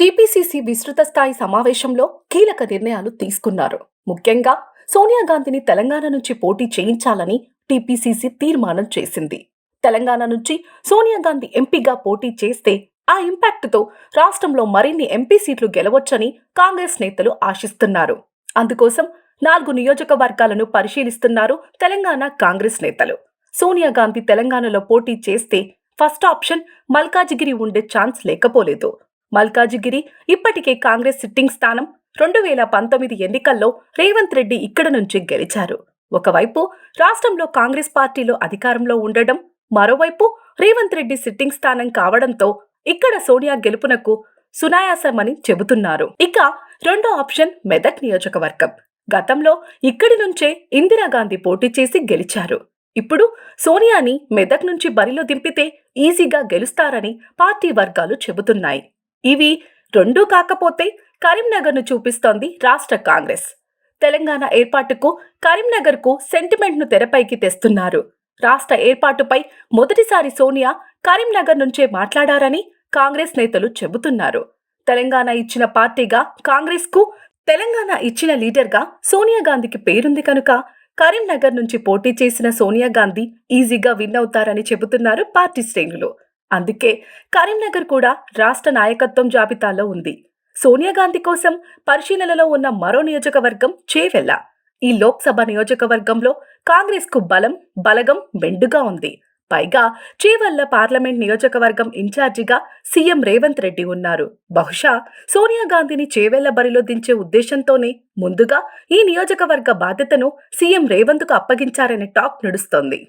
TPCC విస్తృత స్థాయి సమావేశంలో కీలక నిర్ణయాలు తీసుకున్నారు. ముఖ్యంగా సోనియా గాంధీని తెలంగాణ నుంచి పోటీ చేయించాలని టీపీసీసీ తీర్మానం చేసింది. తెలంగాణ నుంచి సోనియా గాంధీ ఎంపీగా పోటీ చేస్తే ఆ ఇంపాక్ట్తో రాష్ట్రంలో మరిన్ని ఎంపీ సీట్లు గెలవచ్చని కాంగ్రెస్ నేతలు ఆశిస్తున్నారు. అందుకోసం నాలుగు నియోజకవర్గాలను పరిశీలిస్తున్నారు తెలంగాణ కాంగ్రెస్ నేతలు. సోనియా గాంధీ తెలంగాణలో పోటీ చేస్తే ఫస్ట్ ఆప్షన్ మల్కాజిగిరి ఉండే ఛాన్స్ లేకపోలేదు. మల్కాజిగిరి ఇప్పటికే కాంగ్రెస్ సిట్టింగ్ స్థానం రెండు వేల పంతొమ్మిది ఎన్నికల్లో రేవంత్ రెడ్డి ఇక్కడ నుంచి గెలిచారు. ఒకవైపు రాష్ట్రంలో కాంగ్రెస్ పార్టీలో అధికారంలో ఉండడం మరోవైపు రేవంత్ రెడ్డి సిట్టింగ్ స్థానం కావడంతో ఇక్కడ సోనియా గెలుపునకు సునాయాసమని చెబుతున్నారు. ఇక రెండో ఆప్షన్ మెదక్ నియోజకవర్గం. గతంలో ఇక్కడి నుంచే ఇందిరాగాంధీ పోటీ చేసి గెలిచారు. ఇప్పుడు సోనియాని మెదక్ నుంచి బరిలో దింపితే ఈజీగా గెలుస్తారని పార్టీ వర్గాలు చెబుతున్నాయి. ఇవి రెండూ కాకపోతే కరీంనగర్ను చూపిస్తోంది రాష్ట్ర కాంగ్రెస్. తెలంగాణ ఏర్పాటుకు కరీంనగర్కు సెంటిమెంట్ను తెరపైకి తెస్తున్నారు. రాష్ట్ర ఏర్పాటుపై మొదటిసారి సోనియా కరీంనగర్ నుంచే మాట్లాడారని కాంగ్రెస్ నేతలు చెబుతున్నారు. తెలంగాణ ఇచ్చిన పార్టీగా కాంగ్రెస్కు తెలంగాణ ఇచ్చిన లీడర్గా సోనియా గాంధీకి పేరుంది కనుక కరీంనగర్ నుంచి పోటీ చేసిన సోనియా గాంధీ ఈజీగా విన్ అవుతారని చెబుతున్నారు పార్టీ శ్రేణులు. అందుకే కరీంనగర్ కూడా రాష్ట్ర నాయకత్వం జాబితాలో ఉంది. సోనియా గాంధీ కోసం పరిశీలనలో ఉన్న మరో నియోజకవర్గం చేవెల్ల ఈ లోక్సభ నియోజకవర్గంలో కాంగ్రెస్కు బలం బలగం మెండుగా ఉంది. పైగా చేవల్ల పార్లమెంట్ నియోజకవర్గం ఇన్ఛార్జిగా సీఎం రేవంత్ రెడ్డి ఉన్నారు. బహుశా సోనియా గాంధీని చేవెళ్ళ బరిలో దించే ఉద్దేశంతోనే ముందుగా ఈ నియోజకవర్గ బాధ్యతను సీఎం రేవంత్కు అప్పగించారనే టాక్ నడుస్తోంది.